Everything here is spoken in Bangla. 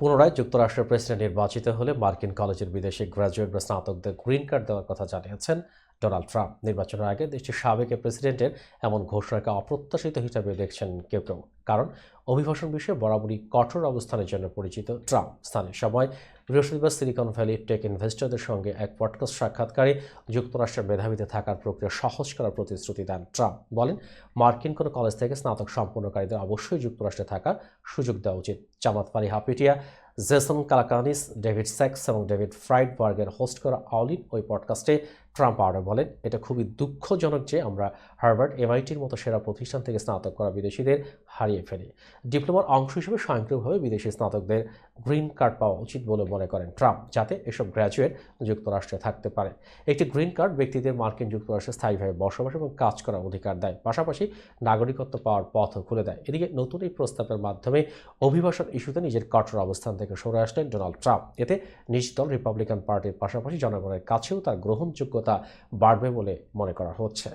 পুনরায় যুক্তরাষ্ট্রের প্রেসিডেন্ট নির্বাচিত হলে মার্কিন কলেজের বিদেশি গ্র্যাজুয়েট বা স্নাতকদের গ্রিন কার্ড দেওয়ার কথা জানিয়েছেন ডোনাল্ড ট্রাম্প নির্বাচনের আগে দেশটির সাবেক প্রেসিডেন্টের এমন ঘোষণাকে অপ্রত্যাশিত হিসাবে দেখছেন কেউ কেউ। কারণ অভিবাসন বিষয়ে বরাবরই কঠোর অবস্থানের জন্য পরিচিত ট্রাম্প। স্থানীয় সময় বৃহস্পতিবার সিলিকন ভ্যালি টেক ইনভেস্টরদের সঙ্গে এক পডকাস্ট সাক্ষাৎকারে যুক্তরাষ্ট্রের মেধাবীতে থাকার প্রক্রিয়া সহজ করার প্রতিশ্রুতি দেন ট্রাম্প। বলেন, মার্কিন কোনো কলেজ থেকে স্নাতক সম্পন্নকারীদের অবশ্যই যুক্তরাষ্ট্রে থাকার সুযোগ দেওয়া উচিত। জামাত হাপিটিয়া জেসন কালাকানিস, ডেভিড স্যাক্স এবং ডেভিড ফ্রাইডবার্গের হোস্ট করা অলিন ওই পডকাস্টে ট্রাম্প আরও বলেন, এটা খুবই দুঃখজনক যে আমরা হার্ভার্ড এমআইটির মতো সেরা প্রতিষ্ঠান থেকে স্নাতক করা বিদেশিদের হারিয়ে ফেলি। ডিপ্লোমার অংশ হিসেবে স্বয়ংক্রিয়ভাবে বিদেশি স্নাতকদের গ্রিন কার্ড পাওয়া উচিত বলে মনে করেন ট্রাম্প, যাতে এসব গ্র্যাজুয়েট যুক্তরাষ্ট্রে থাকতে পারে। একটি গ্রিন কার্ড ব্যক্তিদের মার্কিন যুক্তরাষ্ট্রে স্থায়ীভাবে বসবাস এবং কাজ করার অধিকার দেয়, পাশাপাশি নাগরিকত্ব পাওয়ার পথও খুলে দেয়। এদিকে নতুন এই প্রস্তাবের মাধ্যমে অভিবাসন ইস্যুতে নিজের কঠোর অবস্থান থেকে সরে আসলেন ডোনাল্ড ট্রাম্প। এতে নিজ দল রিপাবলিকান পার্টির পাশাপাশি জনগণের কাছেও তার গ্রহণযোগ্যতা বাড়বে বলে মনে করা হচ্ছে।